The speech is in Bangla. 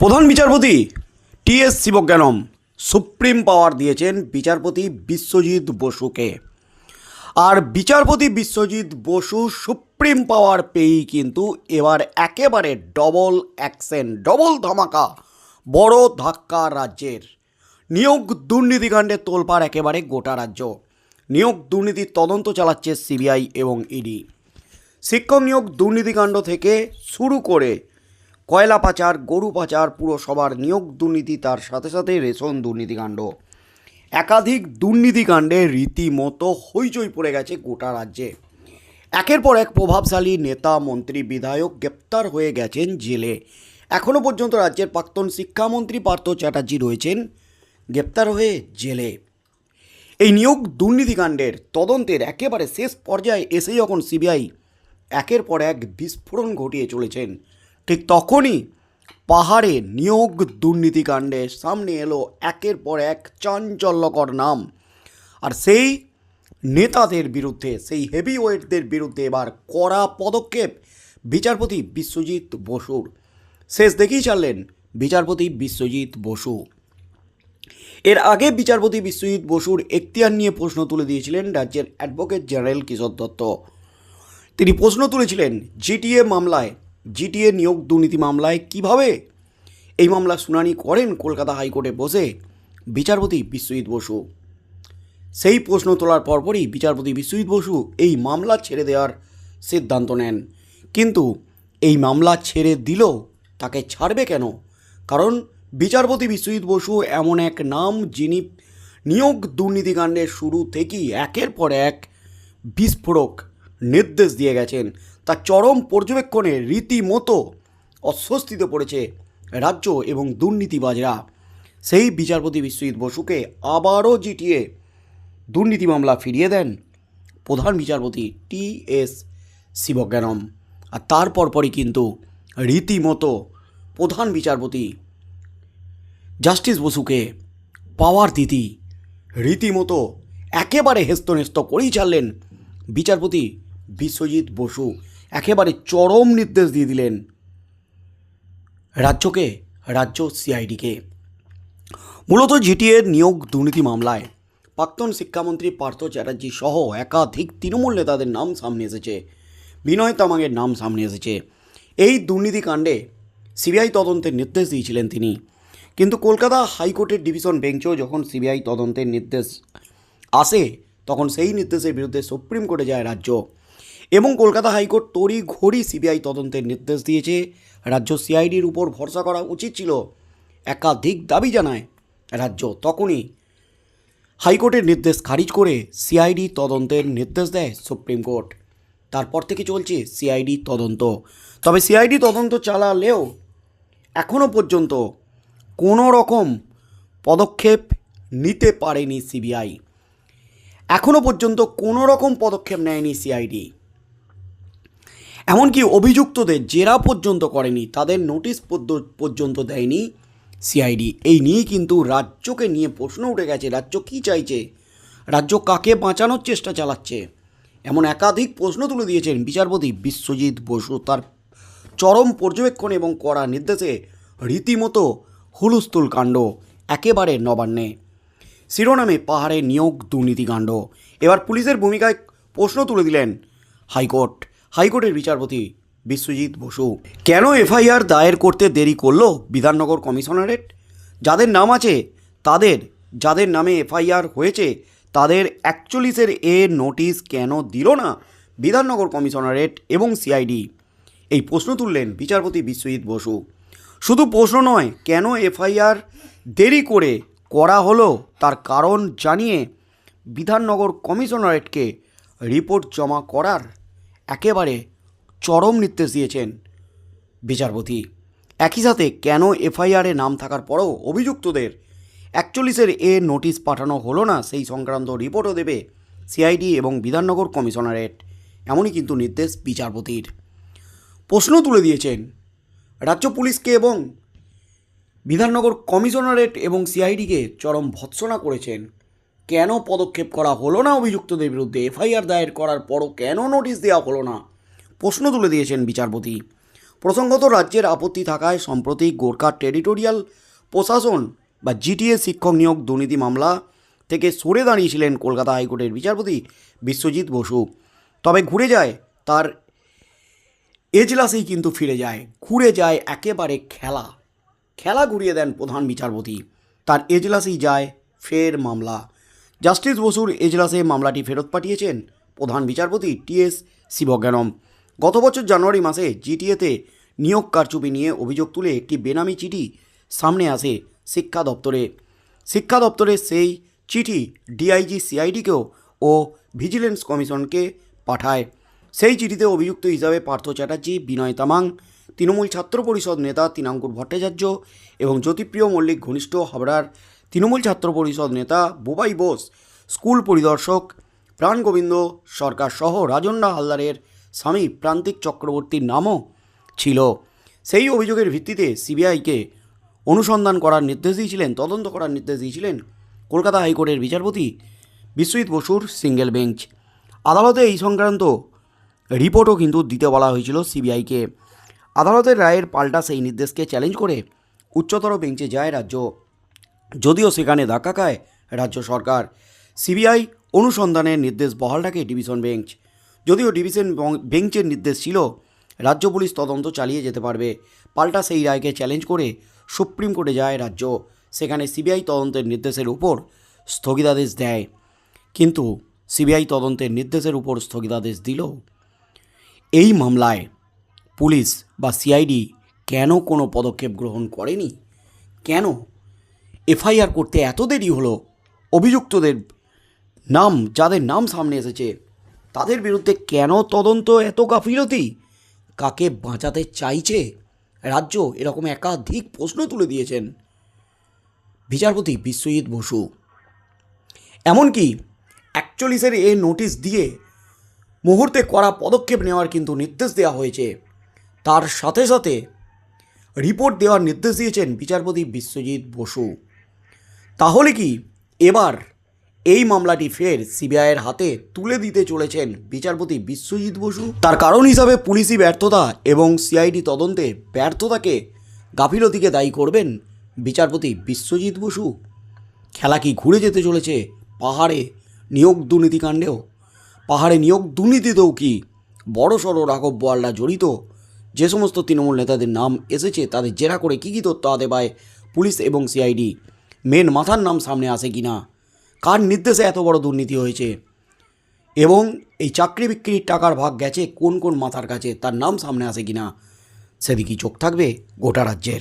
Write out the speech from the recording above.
প্রধান বিচারপতি T S Sivagnanam supreme power দিয়েছেন বিচারপতি বিশ্বজিৎ বসুকে। আর বিচারপতি বিশ্বজিৎ বসু সুপ্রিম পাওয়ার পেয়েই কিন্তু এবার একেবারে ডবল অ্যাকশন, ডবল ধামাকা, বড় ধাক্কা রাজ্যের। নিয়োগ দুর্নীতিকাণ্ডে তোলপাড় একেবারে গোটা রাজ্য। নিয়োগ দুর্নীতির তদন্ত চালাচ্ছে সিবিআই এবং ইডি। শিক্ষক নিয়োগ দুর্নীতিকাণ্ড থেকে শুরু করে কয়লা পাচার, গরু পাচার, পুরসভার নিয়োগ দুর্নীতি, তার সাথে সাথে রেশন দুর্নীতিকাণ্ড। একাধিক দুর্নীতিকাণ্ডে রীতিমতো হইচই পড়ে গেছে গোটা রাজ্যে। একের পর এক প্রভাবশালী নেতা, মন্ত্রী, বিধায়ক গ্রেপ্তার হয়ে গেছেন জেলে। এখনও পর্যন্ত রাজ্যের প্রাক্তন শিক্ষামন্ত্রী পার্থ চ্যাটার্জি রয়েছেন গ্রেপ্তার হয়ে জেলে। এই নিয়োগ দুর্নীতিকাণ্ডের তদন্তের একেবারে শেষ পর্যায়ে এসে যখন সিবিআই একের পর এক বিস্ফোরণ ঘটিয়ে চলেছেন ঠিক তখনই পাহাড়ে নিয়োগ দুর্নীতিকাণ্ডে সামনে এলো একের পর এক চাঞ্চল্যকর নাম। আর সেই নেতাদের বিরুদ্ধে, সেই হেভি ওয়েটদের বিরুদ্ধে এবার কড়া পদক্ষেপ বিচারপতি বিশ্বজিৎ বসুর। শেষ দেখেই ছাড়লেন বিচারপতি বিশ্বজিৎ বসু। এর আগে বিচারপতি বিশ্বজিৎ বসুর এখতিয়ার নিয়ে প্রশ্ন তুলে দিয়েছিলেন রাজ্যের অ্যাডভোকেট জেনারেল কিশোর দত্ত। তিনি প্রশ্ন তুলেছিলেন, জিটিএ মামলায় জিটিএ নিয়োগ দুর্নীতি মামলায় কীভাবে? এই মামলা শুনানি করেন কলকাতা হাইকোর্টে বসে বিচারপতি বিশ্বজিৎ বসু। সেই প্রশ্ন তোলার পরপরই বিচারপতি বিশ্বজিৎ বসু এই মামলা ছেড়ে দেওয়ার সিদ্ধান্ত নেন। কিন্তু এই মামলা ছেড়ে দিল তাকে ছাড়বে কেন? কারণ বিচারপতি বিশ্বজিৎ বসু এমন এক নাম যিনি নিয়োগ দুর্নীতিকাণ্ডের শুরু থেকেই একের পর এক বিস্ফোরক নির্দেশ দিয়ে গেছেন। তার চরম পর্যবেক্ষণে রীতিমতো অস্বস্তিতে পড়েছে রাজ্য এবং দুর্নীতিবাজরা। সেই বিচারপতি বিশ্বজিৎ বসুকে আবারও জিটিয়ে দুর্নীতি মামলা ফিরিয়ে দেন প্রধান বিচারপতি টি এস শিবজ্ঞানম। আর তারপর পরই কিন্তু রীতিমতো প্রধান বিচারপতি জাস্টিস বসুকে পাওয়ার দিতি রীতিমতো একেবারে হেস্তনেস্ত করেই ছাড়লেন বিচারপতি বিশ্বজিৎ বসু। একেবারে চরম নির্দেশ দিয়ে দিলেন রাজ্যকে, রাজ্য সিআইডিকে। মূলত জিটিএর নিয়োগ দুর্নীতি মামলায়। প্রাক্তন শিক্ষামন্ত্রী পার্থ চ্যাটার্জি সহ একাধিক তৃণমূল নেতাদের নাম সামনে এসেছে। বিনয় তামাংয়ের নাম সামনে এসেছে। এই দুর্নীতিকাণ্ডে সিবিআই তদন্তের নির্দেশ দিয়েছিলেন তিনি। কিন্তু কলকাতা হাইকোর্টের ডিভিশন বেঞ্চেও যখন সিবিআই তদন্তের নির্দেশ আসে, তখন সেই নির্দেশের বিরুদ্ধে সুপ্রিম কোর্টে যায় রাজ্য। এবং কলকাতা হাইকোর্ট তড়ি ঘড়ি সিবিআই তদন্তের নির্দেশ দিয়েছে। রাজ্য সিআইডির উপর ভরসা করা উচিত ছিল। একাধিক দাবি জানায় রাজ্য তখনই। হাইকোর্টের নির্দেশ খারিজ করে সিআইডি তদন্তের নির্দেশ দেয় সুপ্রিম কোর্ট। তারপর থেকে চলছে সিআইডি তদন্ত। তবে সিআইডি তদন্ত চালালেও এখনও পর্যন্ত কোনো রকম পদক্ষেপ নিতে পারেনি সিবিআই। এখনও পর্যন্ত কোনো রকম পদক্ষেপ নেয়নি সিআইডি। এমনকি অভিযুক্তদের জেরা পর্যন্ত করেনি, তাদের নোটিশ পর্যন্ত দেয়নি সিআইডি। এই নিয়ে কিন্তু রাজ্যকে নিয়ে প্রশ্ন উঠে গেছে, রাজ্য কী চাইছে? রাজ্য কাকে বাঁচানোর চেষ্টা চালাচ্ছে? এমন একাধিক প্রশ্ন তুলে দিয়েছেন বিচারপতি বিশ্বজিৎ বসু। তার চরম পর্যবেক্ষণ এবং কড়া নির্দেশে রীতিমতো হুলুস্থুল কাণ্ড, একেবারে নবান্নে। শিরোনামে পাহাড়ে নিয়োগ দুর্নীতিকাণ্ড এবার পুলিশের ভূমিকায় প্রশ্ন তুলে দিলেন হাইকোর্ট। হাইকোর্টের বিচারপতি বিশ্বজিৎ বসু। কেন এফআইআর দায়ের করতে দেরি করল বিধাননগর কমিশনারেট? যাদের নাম আছে, তাদের, যাদের নামে এফআইআর হয়েছে, তাদের একচল্লিশের এ নোটিশ কেন দিল না বিধাননগর কমিশনারেট এবং সিআইডি? এই প্রশ্ন তুললেন বিচারপতি বিশ্বজিৎ বসু। শুধু প্রশ্ন নয়, কেন এফআইআর দেরি করে করা হলো তার কারণ জানিয়ে বিধাননগর কমিশনারেটকে রিপোর্ট জমা করার একেবারে চরম নির্দেশ দিয়েছেন বিচারপতি। একই সাথে কেন এফআইআরে নাম থাকার পরেও অভিযুক্তদের একচল্লিশের এ নোটিশ পাঠানো হলো না, সেই সংক্রান্ত রিপোর্টও দেবে সিআইডি এবং বিধাননগর কমিশনারেট, এমনই কিন্তু নির্দেশ বিচারপতির। প্রশ্ন তুলে দিয়েছেন রাজ্য পুলিশকে এবং বিধাননগর কমিশনারেট এবং সিআইডিকে চরম ভৎসনা করেছেন কেন পদক্ষেপ করা হলো না অভিযুক্তদের বিরুদ্ধে? এফআইআর দায়ের করার পরও কেন নোটিশ দেওয়া হলো না? প্রশ্ন তুলে দিয়েছেন বিচারপতি। প্রসঙ্গত, রাজ্যের আপত্তি থাকায় সম্প্রতি গোর্খা টেরিটোরিয়াল প্রশাসন বা জিটিএ শিক্ষক নিয়োগ দুর্নীতি মামলা থেকে সরে দাঁড়িয়েছিলেন কলকাতা হাইকোর্টের বিচারপতি বিশ্বজিৎ বসু। তবে ঘুরে যায়, তার এজলাসেই কিন্তু ফিরে যায়। ঘুরে যায় একেবারে খেলা। খেলা ঘুরিয়ে দেন প্রধান বিচারপতি। তার এজলাসেই যায় ফের মামলা। জাস্টিস বসুর এজলাসে মামলাটি ফেরত পাঠিয়েছেন প্রধান বিচারপতি টিএস শিবজ্ঞানম। গত বছর জানুয়ারি মাসে জিটিএতে নিয়োগ কারচুপি নিয়ে অভিযোগ তুলে একটি বেনামি চিঠি সামনে আসে শিক্ষা দপ্তরে। শিক্ষা দপ্তরের সেই চিঠি ডিআইজি সিআইডিকেও ও ভিজিলেন্স কমিশনকে পাঠায়। সেই চিঠিতে অভিযুক্ত হিসাবে পার্থ চ্যাটার্জি, বিনয় তামাং, তৃণমূল ছাত্র পরিষদ নেতা তিনাঙ্কুর ভট্টাচার্য এবং জ্যোতিপ্রিয় মল্লিক ঘনিষ্ঠ হাবড়ার তৃণমূল ছাত্র পরিষদ নেতা বুবাই বোস, স্কুল পরিদর্শক প্রাণ গোবিন্দ, সরকার সহ রাজন্ডা হালদারের স্বামী প্রান্তিক চক্রবর্তীর নামও ছিল। সেই অভিযোগের ভিত্তিতে সিবিআইকে অনুসন্ধান করার নির্দেশ দিয়েছিলেন তদন্ত করার নির্দেশ দিয়েছিলেন কলকাতা হাইকোর্টের বিচারপতি বিশ্বজিৎ বসুর সিঙ্গেল বেঞ্চ। আদালতে এই সংক্রান্ত রিপোর্টও কিন্তু দিতে বলা হয়েছিল সিবিআইকে। আদালতের রায়ের পাল্টা সেই নির্দেশকে চ্যালেঞ্জ করে উচ্চতর বেঞ্চে যায় রাজ্য যদিও সেখানে ধাক্কা খায় রাজ্য সরকার। সিবিআই অনুসন্ধানের নির্দেশ বহাল রাখে ডিভিশন বেঞ্চ। যদিও ডিভিশন বেঞ্চের নির্দেশ ছিল, রাজ্য পুলিশ তদন্ত চালিয়ে যেতে পারবে। পাল্টা সেই রায়কে চ্যালেঞ্জ করে সুপ্রিম কোর্টে যায় রাজ্য। সেখানে সিবিআই তদন্তের নির্দেশের উপর স্থগিতাদেশ দেয়। কিন্তু সিবিআই তদন্তের নির্দেশের উপর স্থগিতাদেশ দিল। এই মামলায় পুলিশ বা সিআইডি কেন কোনো পদক্ষেপ গ্রহণ করেনি? কেন এফআইআর করতে এত দেরি হলো? অভিযুক্তদের নাম, যাদের নাম সামনে এসেছে, তাদের বিরুদ্ধে কেন তদন্ত এত গাফিলতি? কাকে বাঁচাতে চাইছে? রাজ্য এরকম একাধিক প্রশ্ন তুলে দিয়েছেন। বিচারপতি বিশ্বজিৎ বসু। এমনকি একচল্লিশের এ নোটিশ দিয়ে মুহূর্তে করা পদক্ষেপ নেওয়ার কিন্তু নির্দেশ দেওয়া হয়েছে। তার সাথে সাথে রিপোর্ট দেওয়ার নির্দেশ দিয়েছেন বিচারপতি বিশ্বজিৎ বসু। তাহলে কি এবার এই মামলাটি ফের সিবিআইয়ের হাতে তুলে দিতে চলেছেন বিচারপতি বিশ্বজিৎ বসু? তার কারণ হিসাবে পুলিশি ব্যর্থতা এবং সিআইডি তদন্তে ব্যর্থতাকে গাফিলতিকে দায়ী করবেন বিচারপতি বিশ্বজিৎ বসু। খেলা কি ঘুরে যেতে চলেছে পাহাড়ে নিয়োগ দুর্নীতিকাণ্ডেও পাহাড়ে নিয়োগ দুর্নীতিতেও কি বড় সড়ো রাঘব বোয়ালরা জড়িত? যে সমস্ত তৃণমূল নেতাদের নাম এসেছে, তাদের জেরা করে কী কী তথ্য হাতে পায় পুলিশ এবং সিআইডি? মেন মাথার নাম সামনে আসে কি না? কার নির্দেশে এত বড় দুর্নীতি হয়েছে? এবং এই চাকরি বিক্রির টাকার ভাগ গেছে কোন কোন মাথার কাছে? তার নাম সামনে আসে কি না? সেদিকেই চোখ থাকবে গোটা রাজ্যের।